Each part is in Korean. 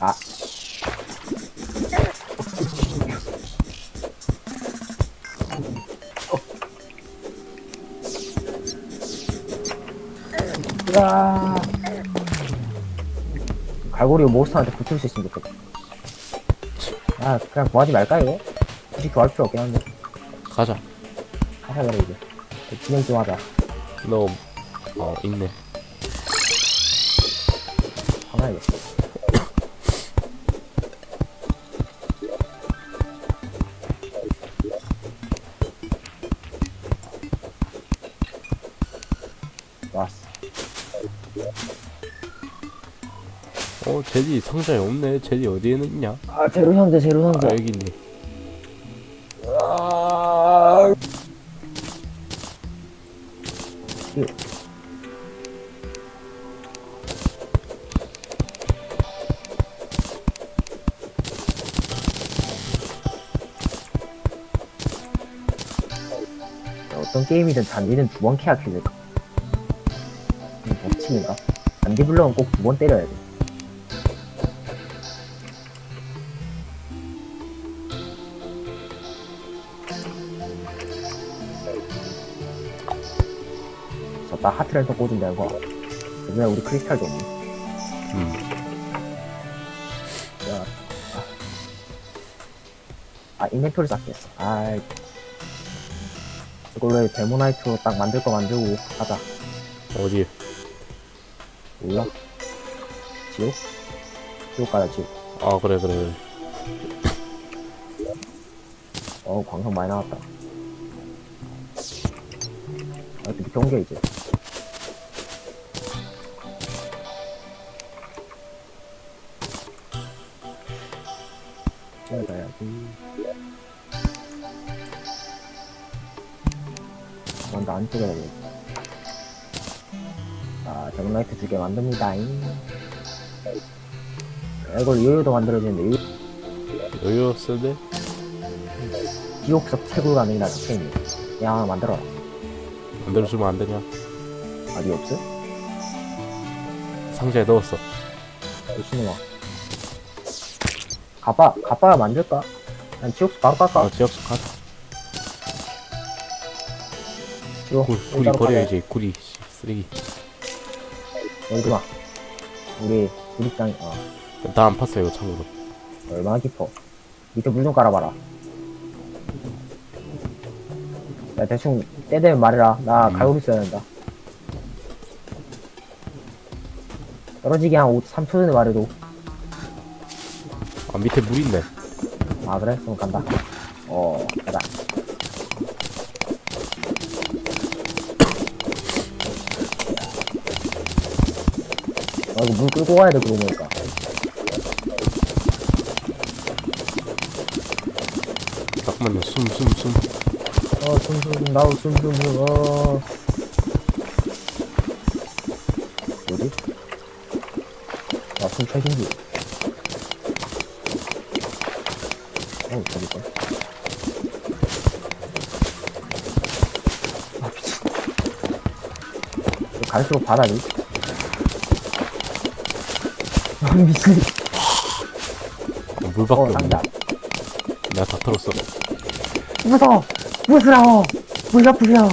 아. 으아. 갈고리 몬스터한테 붙을 수 있으면 좋겠다. 아, 그냥 구하지 말까, 이거? 굳이 구할 필요 없긴 한데. 가자. 하자, 그래, 이제. 진행 좀 하자. 너, 어, 있네. 하나야겠어. 제디 상자에 없네. 제디 어디에 있냐? 아, 제로 현재, 제로 아, 현재. 여기 있네. 아... 이- 어떤 게임이든 잔디는 두 번 캐야 이게 법칙인가? 잔디 블럭은 꼭 두 번 때려야 돼. 딱 하트를 또 꽂은다는 거. 그중에 우리 크리스탈도 없네. 음. 야, 아, 아 인벤토리 쌓겠어. 아, 이걸로 데모나이트로 딱 만들 거 만들고 하자. 어디? 몰라? 지옥? 지옥 가자, 지옥. 아, 그래, 그래, 그래. 어, 광석 많이 나왔다. 아, 밑에 옮겨, 이제. 뛰어가야지. 먼저 안 찍어야 돼. 자, 정라이트 두 개 만듭니다. 이걸 요요도 만들어주는데, 요- 여유 쓰네? 지옥석 채굴 가능이라 적혀있네. 야, 하나 만들어라. 만들어주면 안 되냐? 어디 없어? 상자에 넣었어. 미친놈아. 가빠, 가빠야 만들까? 난 지옥수 바로 깔까? 아, 지역수. 지옥, 굴, 일자로 버려야지. 씨, 쓰레기. 가자. 여기 마. 우리, 우리 땅, 어, 나 안 팠어, 이거 참고로. 얼마나 깊어. 밑에 물 좀 깔아봐라. 야, 대충, 때 되면 말해라. 나 음. 갈고리 써야 된다. 떨어지기 한 5, 3초 전에 말해도. 아, 밑에 물 있네. 아, 그래? 그럼 간다. 어, 가자. 아, 이거 물 끌고 가야 돼, 그러고 보니까. 잠깐만요. 숨, 숨, 숨. 어, 숨, 숨, 나도 숨, 숨, 숨, 어. 뭐지? 아, 숨 최신기. 어, 저기 있다. 아, 미친. 갈수록 바다니? 아, 미친. 아, 물밖에 어, 없네. 상자. 내가 다 털었어. 무서워! 무서워! 물가 부려!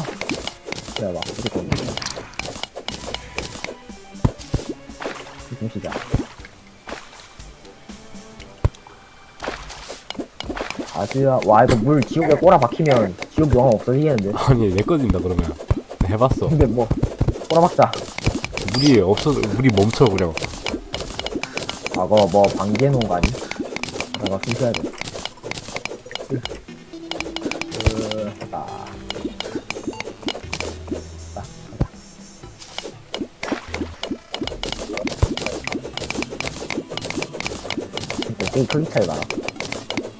기다려봐, 무조건. 지금 시작. 아주야, 와, 이거 물 지옥에 꼬라 박히면 지옥 영화 없어지겠는데? 아니, 내 꺼진다, 그러면. 해봤어. 근데 뭐, 꼬라 박자. 물이 없어, 물이 멈춰, 그냥. 아, 그거 뭐, 방지해 놓은 거 아니? 내가 숨 쉬어야 돼. 진짜 크기 차이 많아.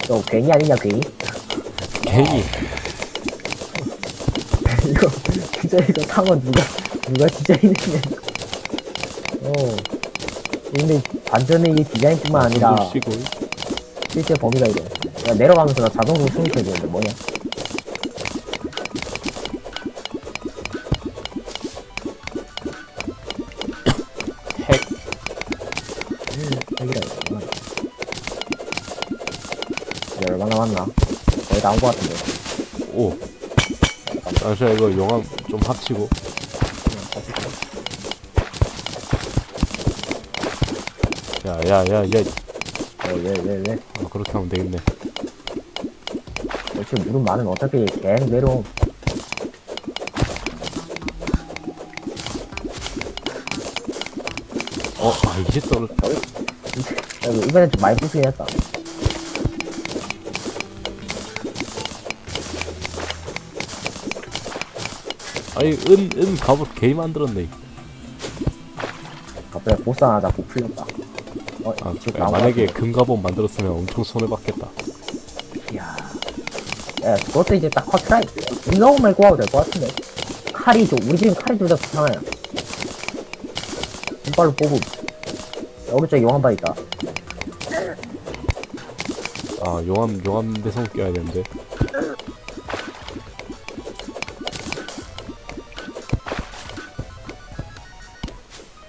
너 괜히 아니냐, 괜히? 괜히. 이거, 진짜 이거 상어 누가, 누가 디자인했냐. 어. 근데 반전에 이 디자인뿐만 아니라, 숨 쉬고. 실제 범위가 이래. 야, 내려가면서 나 자동으로 숨이 되는데 뭐냐? 거의 다온것 같은데. 오. 아, 저 이거 용암 좀 합치고. 그냥 다시 또. 야, 야, 야, 야. 왜, 왜, 왜, 왜? 아, 그렇게 하면 되겠네. 역시 물은 많으면 어차피 계속 내려옴. 어, 아, 이제 떨어. 이번엔 좀 많이 부수긴 했다. 아니, 은, 은 갑옷 개이 만들었네. 갑자기 하나 잡고 풀렸다. 어, 아, 지금 야, 나온 만약에 같은데. 금 갑옷 만들었으면 엄청 손해받겠다. 이야. 야, 그것도 이제 딱 커트라이. 이거만 구하고 될것 같은데. 칼이 좀, 우리 집은 칼이 둘다 좋잖아요. 이빨로 뽑음. 여기 저기 용암바 있다. 아, 용암, 용암 대성 껴야 되는데.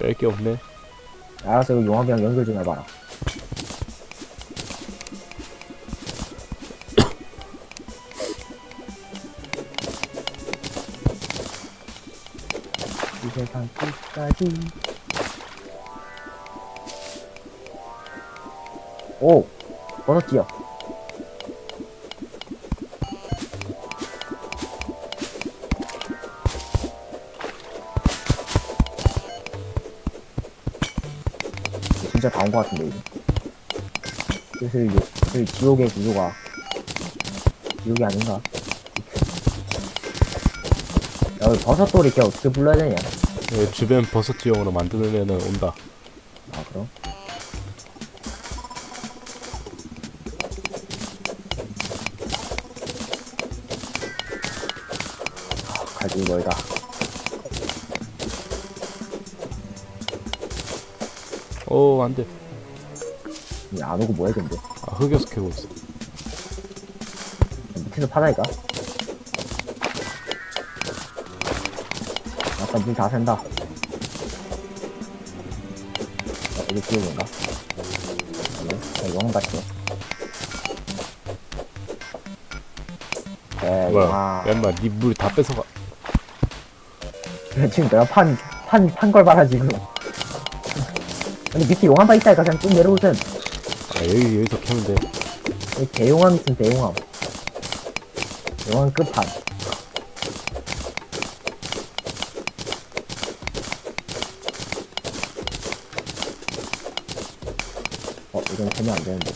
뺄 게 없네. 알아서 이거 용암이랑 연결 좀 해봐라. 이 세상 끝까지. 오! 버섯지요. 진짜 다 온 것 같은데, 이거. 슬슬, 요- 슬슬 지옥의 구조가, 지옥이 아닌가? 야, 여기 버섯돌이 이렇게 어떻게 불러야 되냐? 예, 주변 버섯 지형으로 만들면은 온다. 아, 그럼? 아, 가지 멀다. 어, 안 돼. 이안 오고 뭐해, 근데? 아, 흑여서 캐고 있어. 밑에서 파다니까? 아까 물다 샌다. 아, 이게 지옥인가? 아니네. 아, 이거 한같이 에, 뭐야. 아, 야, 인마, 니물 다 뺏어가. 지금 내가 판, 판, 판 걸 봐라, 지금. 아니, 밑에 용암바 있다니까 그냥 쭉 내려오세요. 아, 여기, 여기서 캐면 돼. 여기 대용암 있으면 대용암. 용암 끝판. 어, 이건 되면 안 되는데.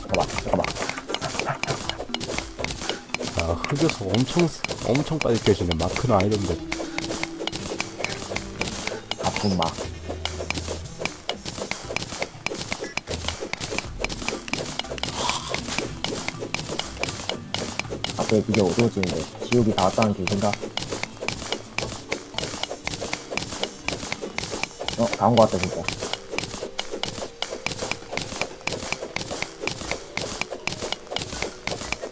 잠깐만. 잠깐만. 아, 흑여서 엄청, 쓰- 엄청 빨리 깨지네. 마크는 아니던데. 아픈 막. 앞에 그게 어두워지는데 지옥이 다 왔다는 뜻인가? 어, 다 온 것 같다 진짜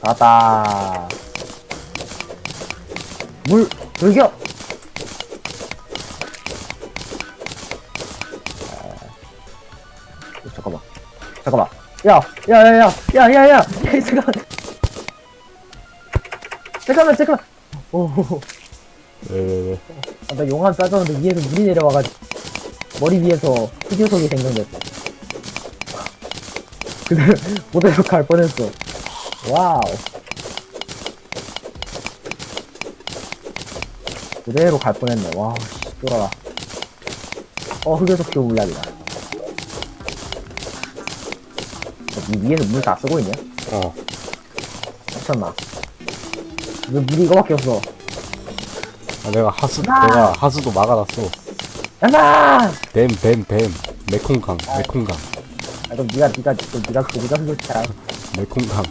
다 왔다 물 돌격 야, 야, 야, 야, 야, 야, 야, 야, 이 잠깐만. 잠깐만, 잠깐만. 오, 왜, 왜, 왜. 아, 나 용암 빠졌는데 위에서 물이 내려와가지고 머리 위에서 흑요석이 생성됐어. 그대로 그대로 갈 뻔했어. 와우. 그대로 갈 뻔했네. 와, 씨, 쫄아라. 어, 흑요석 좀 물약이다. 위에서 물 다 쓰고 있냐? 어. 미쳤나? 왜 물이 이거밖에 없어? 아, 내가 하수, 아! 내가 하수도 막아놨어. 야나! 댐, 댐, 댐. 메콩강, 메콩강, 아, 그럼 니가, 니가, 그럼 니가, 니가 흑요석 잘. 메콩강.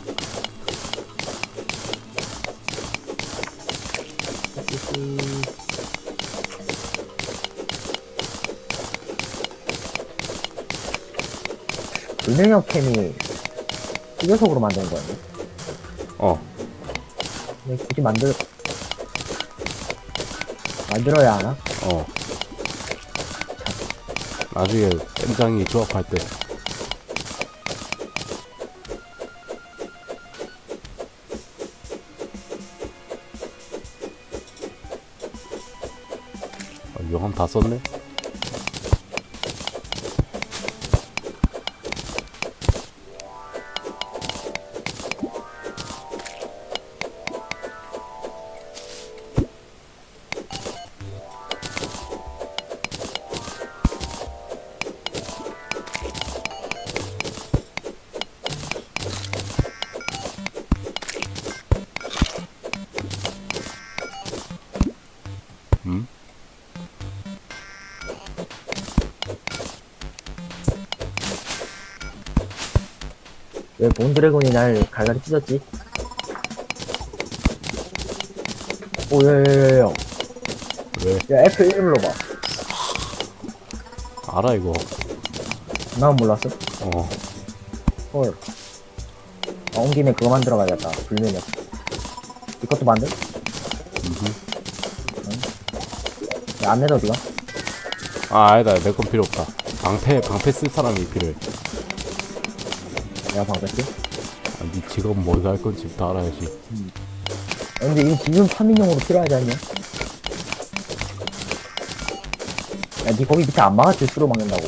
은행형 캠이 흑요석으로 만드는 거였네. 어. 근데 굳이 만들, 만들어야 하나? 어. 나중에 땜장이 조합할 때 아, 용암 다 썼네? 왜 몬드래곤이 날 갈갈이 찢었지? 오, 야, 야, 야, 야. 왜? 야, F1 눌러봐. 알아 이거 난 몰랐어. 어 헐. 아, 온 김에 그거 만들어가야겠다. 불면역. 이것도 만들? 야, 안 내려, 어디가? 아 아니다 내 건 필요 없다 방패 방패 쓸 사람이 필요해 내가 방패지? 아, 네 직업 뭐가 할 건지 다 알아야지 야, 근데 이거 지금 파밍용으로 필요하지 않냐? 야, 니 거기 밑에 안 막았지? 수로 막는다고.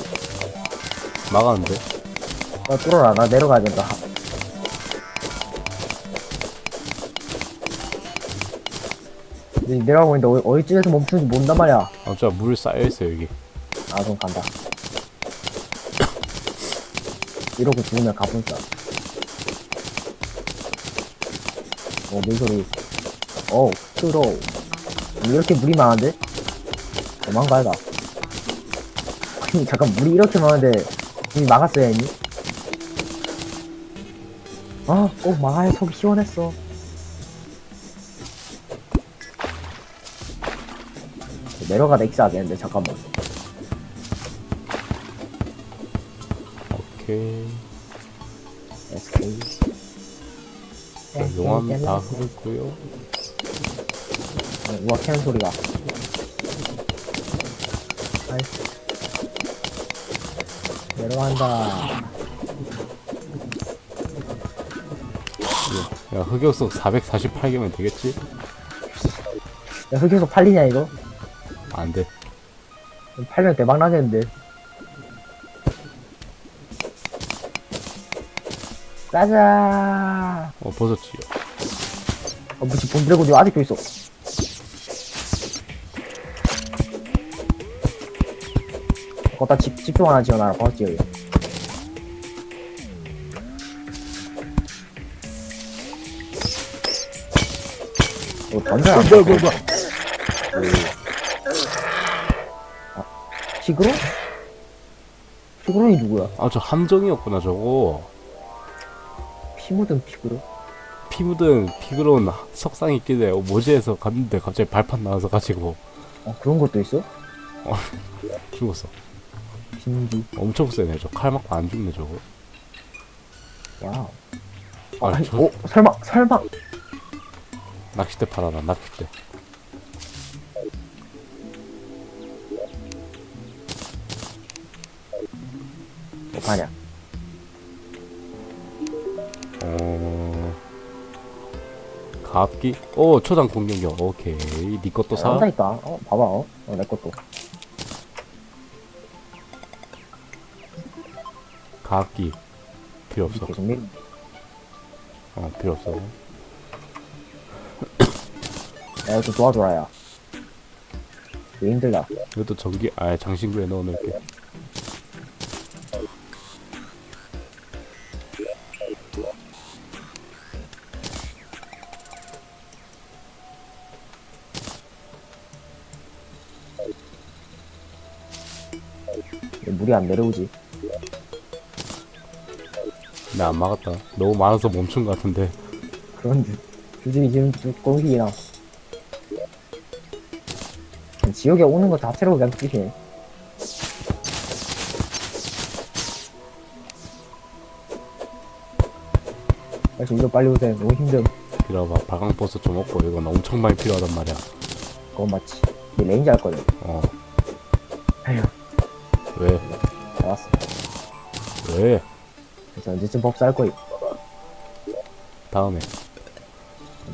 막았는데 나 뚫어라. 나 내려가야 된다. 근데 내려가고 있는데 어디, 어디쯤에서 멈추는지 모른단 말이야. 아 진짜 물 쌓여있어 여기 아, 그럼 간다. 이러고 죽으면 가분싸. 어, 물소리. 어우, 트로. 이렇게 물이 많은데? 도망가야 다 아니, 잠깐, 물이 이렇게 많은데, 이미 막았어야 했니? 아, 꼭 막아야 속이 시원했어. 내려가다 익사하겠는데, 잠깐만. 오케이. SK. 자, 용암 다 흐르고요. 우와 캐는 소리가. 나이스 내려간다. 야 흑역석 448개면 되겠지? 야 흑에서 팔리냐 이거? 안 돼. 팔면 대박 나겠는데 가자. 어 버섯지 어 무시 본드래곤이 아직도 있어. 거기다 집, 집중 하나 지어놔라 버스 여기 이거 던져야 안 돼. 아, 시그로? 시그로이 누구야? 아 저 함정이었구나 저거 피 묻은 피그로? 피 묻은 피그러운 석상 있길래 어, 뭐지 해서 갔는데 갑자기 발판 나와서 가지고. 어 그런 것도 있어? 죽었어. 신기. 엄청 세네 저. 칼 맞고 안 죽네 저거. 와우. 아, 아, 아니, 저- 오 설마 설마. 낚싯대 팔아라 낚싯대. 뭐 가냐 어 가압기? 오 초당 공격력. 오케이. 니 것도 사. 한다니까. 어 봐봐 어, 어, 내 것도. 가압기. 필요 없어. 계속 밀 어 필요 없어. 야, 이거 좀 도와줘라, 야. 이거 힘들다. 이것도 전기 아 장신구에 넣어놓을게 왜 물이 안 내려오지? 나 안 막았다 너무 많아서 멈춘 것 같은데 그런 주, 주둥이 지금 좀 꽁기나. 지역에 오는 거 자체로 그냥 뛰시네. 그래서 이거 빨리 오세요. 너무 힘듦. 이러봐 발광버섯 좀 먹고 이건 엄청 많이 필요하단 말이야 그건 맞지. 이 레인지 할 거든. 어 아휴. 왜? 알았어. 왜? 그래서 언제쯤 법사 할 거임. 다음에.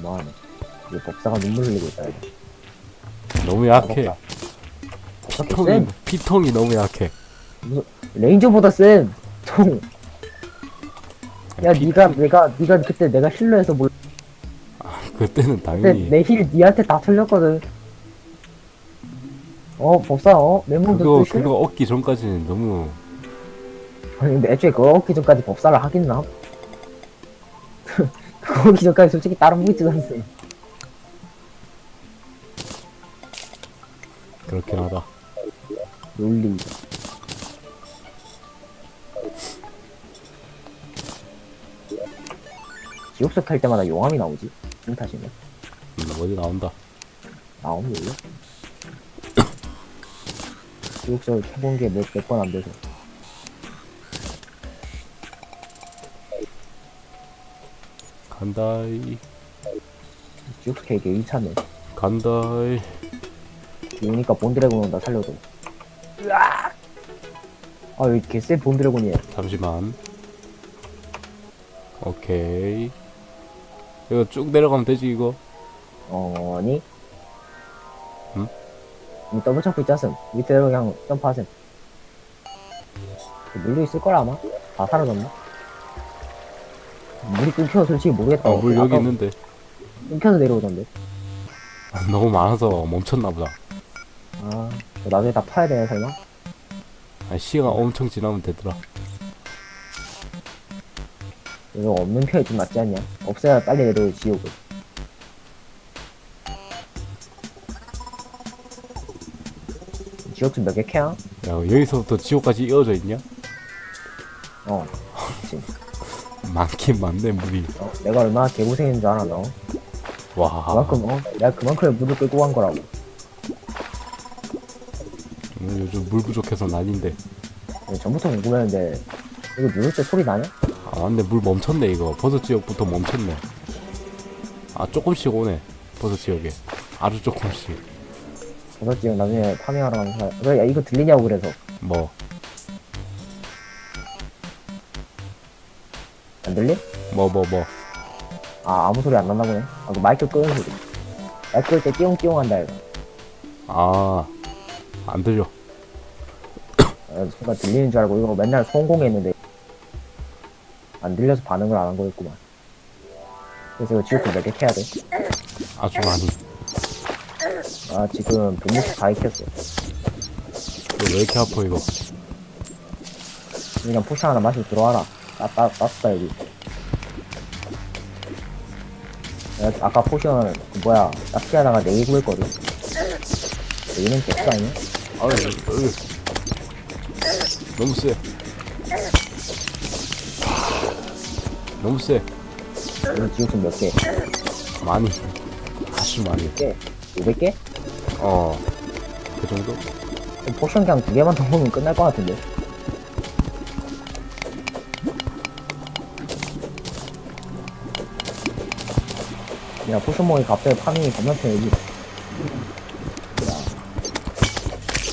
뭐하네. 이거 법사가 눈물 흘리고 있다. 이거. 너무 약해. 법사 피통이, 쌤! 피통이 너무 약해. 무슨, 레인저보다 센! 통! 야, 피- 니가, 내가, 니가 그때 내가 힐러해서 몰, 그때는 그때 당연히. 내힐 니한테 다 털렸거든. 어, 법사, 어? 그거, 또 힐? 그거 얻기 전까지는 너무. 아니, 근데 애초에 그거 얻기 전까지 법사를 하긴 나? 그거 얻기 전까지 솔직히 다른 뭐 있지도 않았어. 그렇긴 하다. 논리. 지옥석 할 때마다 용암이 나오지? 무슨 탓인가? 음, 어디 나온다. 나오면 몰라? 지옥석 해본 게 몇 번 안 돼서. 간다이. 지옥석 캐게 2차네. 간다이. 이러니까 본드래곤 온다, 살려줘. 으악! 아, 여기 개쎄 본드래곤이야. 잠시만. 오케이. 이거 쭉 내려가면 되지, 이거? 어, 아니? 응? 이 더블 점프 있지 않음? 밑으로 그냥 점프하셈. 물도 있을 거라, 아마? 다 사라졌나? 물이 끊겨, 솔직히 모르겠다. 어, 물 여기 아까 있는데. 끊겨서 내려오던데. 너무 많아서 멈췄나 보다. 아, 이거 나중에 다 파야 되나, 설마? 아니, 시간 엄청 지나면 되더라. 이거 없는 편이 좀 낫지 않냐? 없어야 빨리 내려올 지옥을. 지옥 좀몇개 캐야? 야, 여기서부터 지옥까지 이어져 있냐? 어. 그치. 많긴 많네, 물이. 어, 내가 얼마나 개고생인 줄 알아, 너? 와. 그만큼, 어? 내가 그만큼의 물을 끌고 간 거라고. 오늘 요즘 물 부족해서 난인데. 네, 전부터 궁금했는데, 이거 누를 때 소리 나냐? 아, 근데 물 멈췄네, 이거. 버섯 지역부터 멈췄네. 아, 조금씩 오네. 버섯 지역에. 아주 조금씩. 버섯 지금 나중에 파밍하러 가는 사람. 그래, 야, 이거 들리냐고 그래서. 뭐, 안 들리? 뭐, 뭐, 뭐. 아, 아무 소리 안 난다 보네. 아, 그 마이크 끄는 소리. 마이크 끌때 띠용띠용 한다, 이거. 아, 안 들려. 아, 순간 들리는 줄 알고 이거 맨날 성공했는데. 안 들려서 반응을 안 한 거였구만. 그래서 이거 지옥도 몇개 캐야 돼? 아주 많이. 아, 지금 동물식 다 익혔어. 이거 왜 이렇게 아파, 이거? 그냥 포션 하나 마시고 들어와라. 따, 따, 따뜻다, 여기. 내가 아까 포션, 그 뭐야, 딱지 하나가 4개 구했거든? 4개는 개수 아니야? 아유, 아유. 너무 세. 너무 세. 오늘 지옥은 몇 개? 많이. 아주 많이. 개? 500개? 어. 그 정도? 포션 그냥 두 개만 더 먹으면 끝날 것 같은데. 야, 포션 먹이 갑자기 파밍이 겁나 편해지. 야,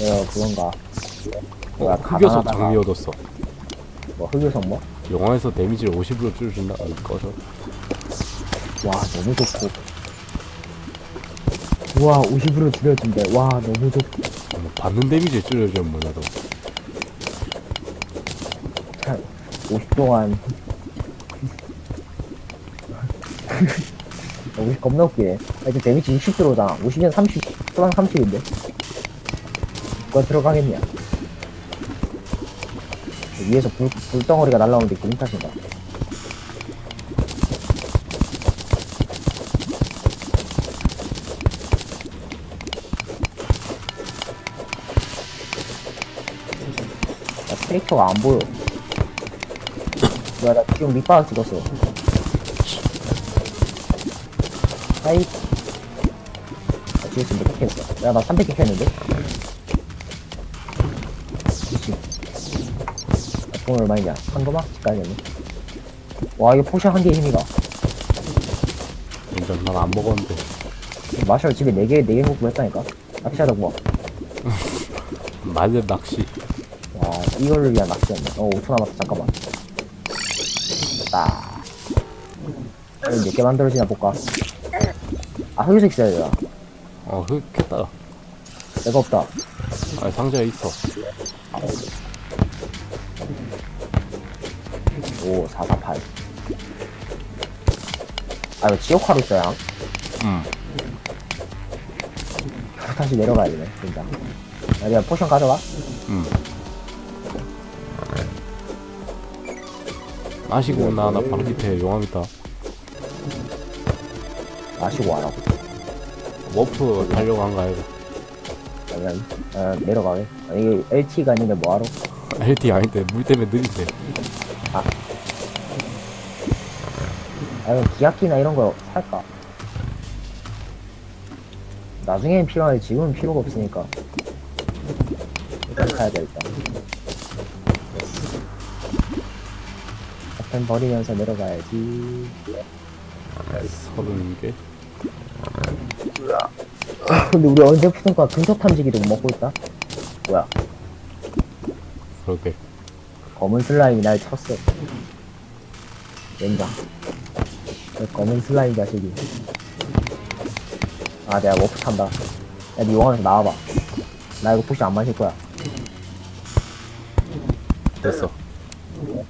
내가 그건가. 뭐야, 흑요석 가난하다가 장미 얻었어. 뭐, 흑요석 뭐? 영화에서 데미지를 50으로 줄여준다. 아, 꺼져. 와, 너무 좋고. 우와, 50으로 줄여준대. 와, 너무 좋고. 어, 뭐 받는 데미지를 줄여주면 몰라도. 50 동안. 50 겁나 웃기네. 아, 이제 데미지 60 들어오잖아. 50면 30, 또랑 30인데. 누가 들어가겠냐. 위에서 불, 불덩어리가 날라오는데 기분 탓인가. 캐릭터가 안 보여. 뭐야, 나 지금 밑바닥 찍었어. 하이. 나 지금 몇개 캤어? 야, 나 300개 캤는데? 그치. 나돈 얼마이냐? 한 거만? 집가야겠네. 와, 이거 포션 한 개의 힘이가. 인정, 난안 먹었는데. 마샬 집에 4개, 4개 먹고 했다니까? 낚시하다 구워. 말년 낚시. 와, 이거를 위한 낚시였네. 어, 5초 남았다. 잠깐만. 딱. 몇개 만들어지나 볼까? 아, 흑유색 있어야 되나? 어 흑했다 내가 없다. 아 상자에 있어 오, 4, 4, 8. 아, 이거 지옥화로 있어야. 음 다시 내려가야 되네, 진짜. 야, 내가 포션 가져가? 음. 마시고 온나 나 바로 밑에 용암 있다 마시고 와라고. 워프 달려고 한거 아이가 그러면, 어, 내려가게. 아, 이게 LT가 있는데 뭐하러? LT 아닌데 물 때문에 느린데 아, 이거 기압기나 이런 거 살까? 나중엔 필요한데 지금은 필요가 없으니까. 일단 사야 돼, 일단. 앞엔 버리면서 내려가야지. 서른 개 근데 우리 언제부턴가 근접 탐지기도 못 먹고 있다? 뭐야, 그렇게 검은 슬라임이 날 쳤어. 저 검은 슬라임 자식이. 아, 내가 워프 탄다. 야, 니 용암에서 나와봐. 나 이거 혹시 안 마실 거야. 됐어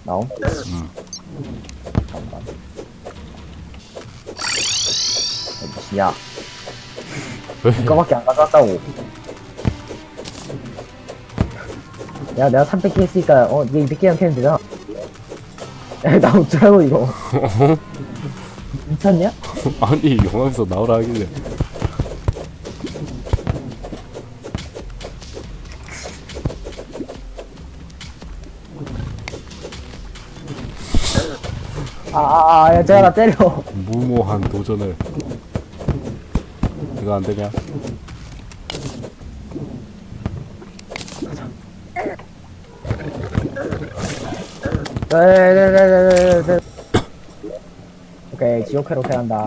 나옴? 음. 잠깐만. 야. 왜 이거밖에 안 가져왔다고. 야, 내가 300개 했으니까, 어, 니가 200개만 캐면 되잖아. 야, 나 어쩌라고, 이거. 미쳤냐? 아니 용암에서 나오라 하길래 아, 아, 야, 제가 나 때려. 무모한 도전을 이거 안 되냐? 네네네네네. 오케이, 지옥회로 캐란다.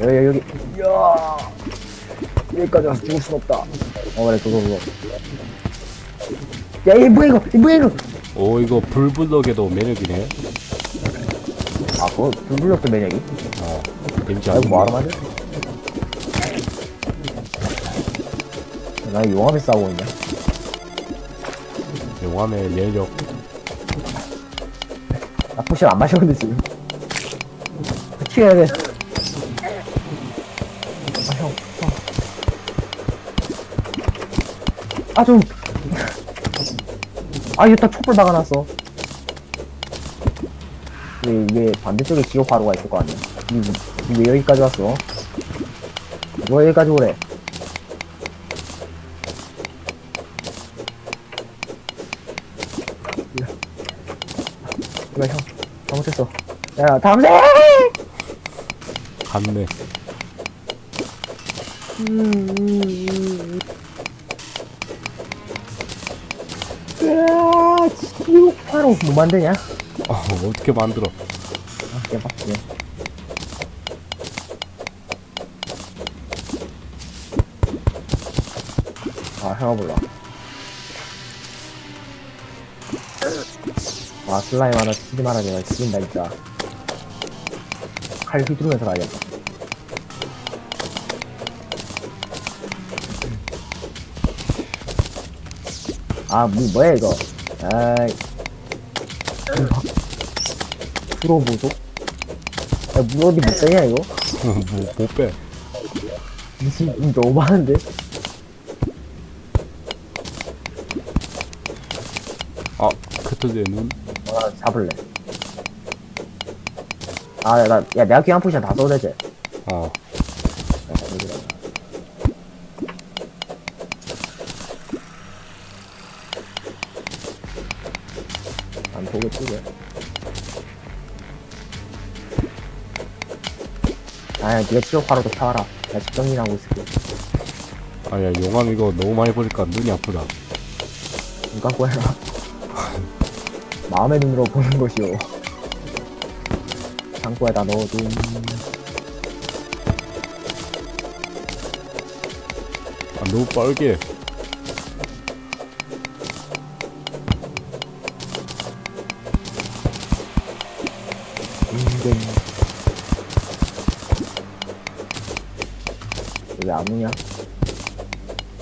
여기, 여기, 여기. 이야. 여기까지 와서 죽을 순 없다. 어, 그래, 그거, 그거. 야, 이 뭐야, 이거, 이 뭐야, 이거. 오 이거 불블럭에도 매력이네 아, 그거, 불불렀던 매력이? 어 데미지 아, 안 이거 뭐하러 맞아? 나 용암에 싸우고 있냐? 용암의 매력 나 포션 안 마셨는데, 지금. 튀어야 돼. 아, 형, 형. 아, 좀. 아, 이거 다 촛불 박아놨어. 이게, 이게 반대쪽에 지옥 가루가 있을 거 아니야. 니, 니왜 여기까지 왔어? 뭐 여기까지 오래? 이거 형, 잘못했어. 야, 다음 생! 갔네 으아, 지옥 바로 못 만드냐? 어 어떻게 만들어 아, 개박지. 아, 몰라. 아, 슬라임 하나 치지 말아, 내가 죽인다, 진짜. 칼 휘두르면서 가야겠다. 아, 뭐, 뭐야, 이거. 아이. 보조? 야, 물 어디 못 빼냐, 이거? 뭐 못빼 미친, 이거 너무 많은데? 아눈 아, 잡을래. 아, 야, 나, 야, 내가 귀한 포션 다 써도 되지? 어 야, 여기다. 안 보겠지, 이게? 아, 니가 치료파로도 펴와라. 나 집정리하고 있을게. 아야 용암 이거 너무 많이 보니까 눈이 아프다 눈 감고 해라. 마음의 눈으로 보는 것이오. 창고에다 넣어둔. 너무 빨개. 인생. 왜안 오냐?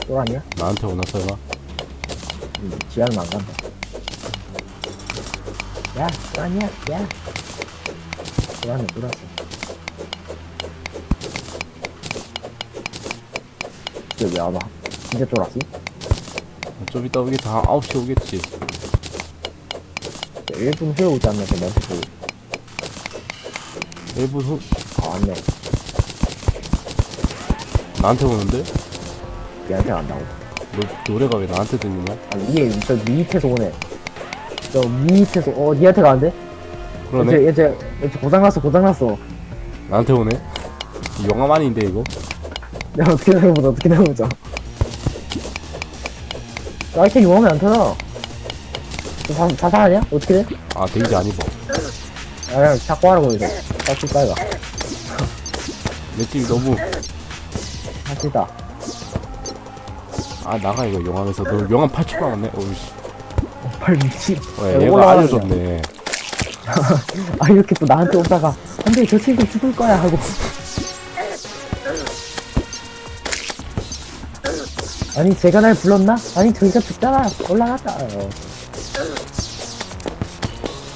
또 아니야? 나한테 오나 설마? 음, 지하는 안 간다. 야, 또 아니야? 야. 또라네, 또랐어. 진짜 왜안 와? 진짜 쫄았지? 좀 이따 오겠다. 한 9시 오겠지. 1분 후에 오지 않나, 저 멘트 보고. 1분 후 아, 왔네. 나한테 오는데? 얘한테 안 나오고. 너, 노래가 왜 나한테 들리냐? 아니, 이게 저 밑에서 오네. 저 밑에서, 어, 니한테 가는데? 그러네. 얘, 얘, 얘, 고장났어, 고장났어. 나한테 오네. 영화만인데 이거? 내가 어떻게 나가보자, 어떻게 나가보자. 나 이렇게 용하면 안 터져. 자, 자살하냐? 어떻게 돼? 아 데이지 아니고. 아, 그냥 자꾸 하라고 이제. 자꾸 빨가. 내 집이 너무 할수있다 아 나가 이거 영화에서 너 영화 8초 남았네. 어이씨. 빨 미친. 어, 야, 얘가 올라가는 알려줬네. 아, 이렇게 또 나한테 오다가, 안 돼, 저 친구 죽을 거야, 하고. 아니, 제가 날 불렀나? 아니, 저희가 죽잖아. 올라갔다. 어,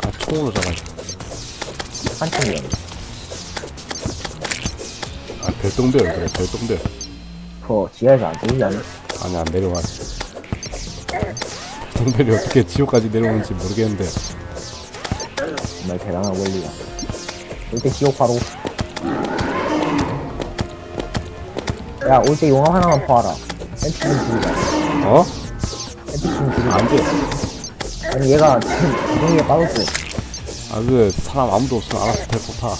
아 총으로 잡아. 한참이야. 아 별똥별 그래 별똥별. 그거 지하에서 안 들리지 않아? 아니 안 내려와. 별똥별이 어떻게 지옥까지 내려오는지 모르겠는데. 정말 대단한 원리야. 올때 지옥 바로. 야, 올 때 용암 하나만 퍼와라. 엔티 좀 줄이자. 어? 엔티 좀 줄이자. 안 돼. 아니, 얘가 지금 구덩이에 빠졌어. 아그 사람 아무도 없으면 알아서 텔포 타.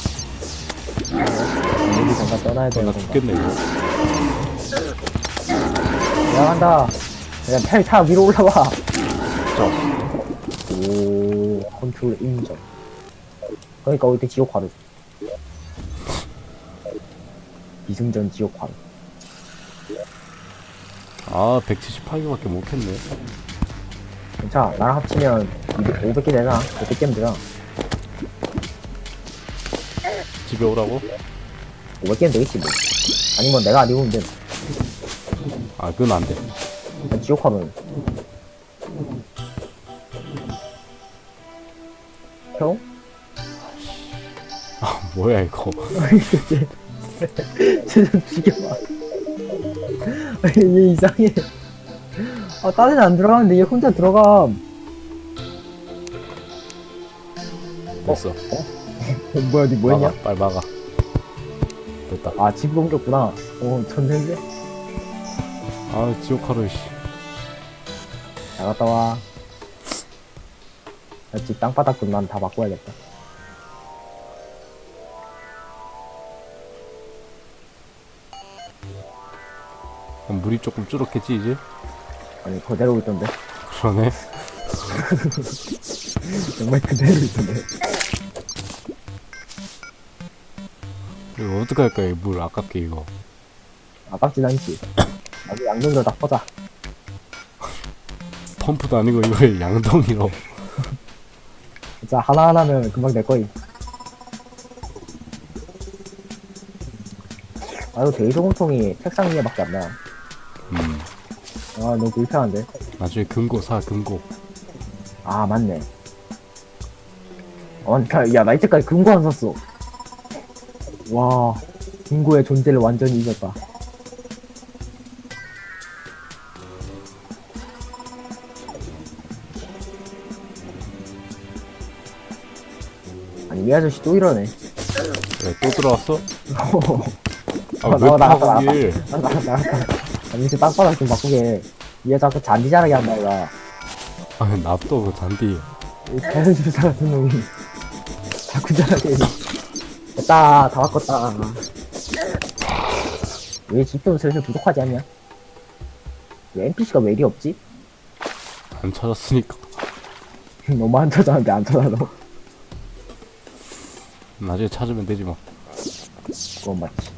여기 잠깐 떠나야 나 되는 건가? 죽겠네 이거. 야, 간다. 야, 펠 타, 위로 올라와. 저 오, 컨트롤 인정. 그러니까 올때 지옥 화로. 기승전 지옥 화로. 아 178개밖에 못 했네. 괜찮아. 나랑 합치면 500개 되나? 500개면 되나? 집에 오라고? 500개면 되겠지, 뭐. 아니면 내가 안 입으면 돼. 아 그건 안 돼. 아, 지옥 화로는. 형? 아 뭐야 이거. 쟤좀 죽여봐. 아니, 얘 이상해. 아, 딴 애는 안 들어가는데 얘 혼자 들어감. 됐어. 어, 뭐야, 니 뭐했냐? 막아, 빨리 막아. 됐다. 아, 집 옮겼구나. 어, 천생인데? 아 지옥 하루 씨. 잘 갔다 와. 나집 땅바닥도 난 다 바꿔야겠다. 그럼 물이 조금 줄었겠지 이제? 아니, 그대로 있던데. 그러네. 정말 그대로 있던데. 이거 어떡할 거야 이물 아깝게 이거. 아깝진 않지. 나도 양동이로 다 퍼자. 펌프도 아니고 이걸 양동이로. 진짜 하나하나면 금방 될 거임. 아, 이거 대이소금통이 책상 위에밖에 안 나. 음. 아, 너무 불편한데. 나중에 금고 사 금고. 아, 맞네. 어, 나, 야, 나 이때까지 금고 안 샀어. 와, 금고의 존재를 완전히 잊었다. 아니, 이 아저씨 또 이러네. 왜 또 들어왔어? 어, 아왜 나와, 나갔다, 파고길? 나, 나, 나갔다. 아니, 이제 땅바닥 좀 바꾸게. 얘 자꾸 잔디 자라게 한다, 얘가. 아 납도 그 잔디. 이 자연주사 같은 놈이. 자꾸 자라게. 됐다, 다 바꿨다. 왜 집좀 슬슬 부족하지 않냐? 왜 NPC가 왜 이리 없지? 안 찾았으니까. 너무 안 찾아는데 안 찾아, 너. 나중에 찾으면 되지 뭐. 그건 맞지.